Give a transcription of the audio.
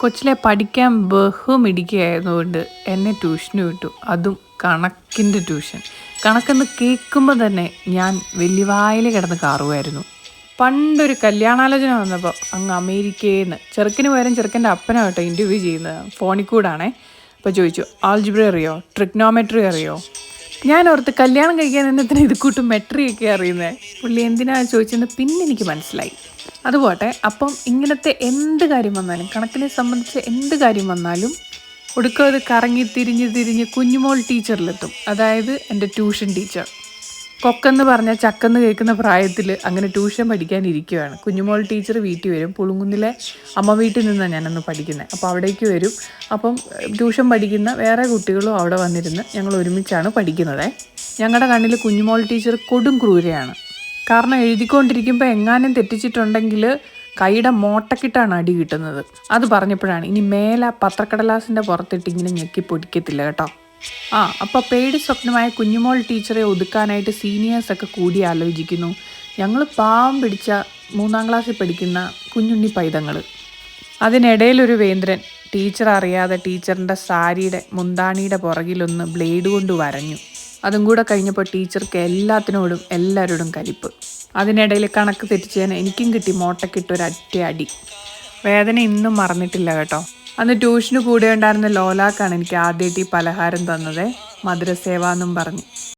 കൊച്ചിലെ പഠിക്കാൻ ബഹുമിടിക്കുകയായതുകൊണ്ട് എന്നെ ട്യൂഷന് വിട്ടു. അതും കണക്കിന്റെ ട്യൂഷൻ. കണക്കെന്ന് കേൾക്കുമ്പോൾ തന്നെ ഞാൻ വലിയ വായിൽ കിടന്ന് കാറുമായിരുന്നു. പണ്ടൊരു കല്യാണാലോചന വന്നപ്പോൾ അങ്ങ് അമേരിക്കയിൽ നിന്ന് ചെറുക്കിന് പകരം ചെറുക്കന്റെ അപ്പനാ കേട്ടോ ഇന്റർവ്യൂ ചെയ്യുന്നത്. ഫോണിൽ കൂടാണേ. അപ്പോൾ ചോദിച്ചു ആൾജിബ്ര അറിയോ? ട്രിഗ്നോമെട്രി അറിയോ? ഞാൻ ഓർത്ത് കല്യാണം കഴിക്കാൻ എന്നത്തിന് ഇത് കൂട്ടും മെട്രിയൊക്കെ അറിയുന്നത് പുള്ളി എന്തിനാ ചോദിച്ചെന്ന് പിന്നെ എനിക്ക് മനസ്സിലായി. അതുപോട്ടെ അപ്പം ഇങ്ങനത്തെ എന്ത് കാര്യം വന്നാലും കണക്കിനെ സംബന്ധിച്ച് എന്ത് കാര്യം വന്നാലും ഒടുക്കം അത് കറങ്ങി തിരിഞ്ഞ് തിരിഞ്ഞ് കുഞ്ഞുമോൾ ടീച്ചറിലെത്തും. അതായത് എന്റെ ട്യൂഷൻ ടീച്ചർ. കൊക്കെന്ന് പറഞ്ഞാൽ ചക്കെന്ന് കേൾക്കുന്ന പ്രായത്തിൽ അങ്ങനെ ട്യൂഷൻ പഠിക്കാൻ ഇരിക്കുകയാണ് കുഞ്ഞുമോൾ ടീച്ചർ വീട്ടിൽ വരും. പുളുങ്കുന്നിലെ അമ്മ വീട്ടിൽ നിന്നാണ് ഞാനന്ന് പഠിക്കുന്നത് അപ്പോൾ അവിടേക്ക് വരും. അപ്പം ട്യൂഷൻ പഠിക്കുന്ന വേറെ കുട്ടികളും അവിടെ വന്നിരുന്ന് ഞങ്ങൾ ഒരുമിച്ചാണ് പഠിക്കുന്നത്. ഞങ്ങളുടെ കണ്ണിൽ കുഞ്ഞുമോൾ ടീച്ചർ കൊടും ക്രൂരയാണ്. കാരണം എഴുതിക്കൊണ്ടിരിക്കുമ്പോൾ എങ്ങാനും തെറ്റിച്ചിട്ടുണ്ടെങ്കിൽ കൈയുടെ മോട്ടക്കിട്ടാണ് അടി കിട്ടുന്നത്. അത് പറഞ്ഞപ്പോഴാണ് ഇനി മേലെ പത്രക്കടലാസിന്റെ പുറത്തിട്ട് ഇങ്ങനെ ഞെക്കി പൊടിക്കത്തില്ല കേട്ടോ. ആ അപ്പോൾ പേടി സ്വപ്നമായ കുഞ്ഞുമോൾ ടീച്ചറെ ഒതുക്കാനായിട്ട് സീനിയേഴ്സൊക്കെ കൂടി ആലോചിക്കുന്നു. ഞങ്ങൾ പാവം പിടിച്ച മൂന്നാം ക്ലാസ്സിൽ പഠിക്കുന്ന കുഞ്ഞുണ്ണി പൈതങ്ങൾ അതിനിടയിലൊരു വേന്ദ്രൻ ടീച്ചർ അറിയാതെ ടീച്ചറിന്റെ സാരിയുടെ മുന്താണിയുടെ പുറകിലൊന്ന് ബ്ലേഡ് കൊണ്ട് വരഞ്ഞു. അതും കൂടെ കഴിഞ്ഞപ്പോൾ ടീച്ചർക്ക് എല്ലാത്തിനോടും എല്ലാവരോടും കലിപ്പ്. അതിനിടയിൽ കണക്ക് തെറ്റിച്ചതിന് എനിക്കും കിട്ടി മോട്ടക്കിട്ട് ഒരു അറ്റ അടി. വേദന ഇന്നും മറന്നിട്ടില്ല കേട്ടോ. അന്ന് ട്യൂഷന് കൂടെ ഉണ്ടായിരുന്ന ലോലാക്കാണ് എനിക്ക് ആദ്യമായിട്ട് ഈ പലഹാരം തന്നത്. മധുരസേവ എന്നും പറഞ്ഞ്.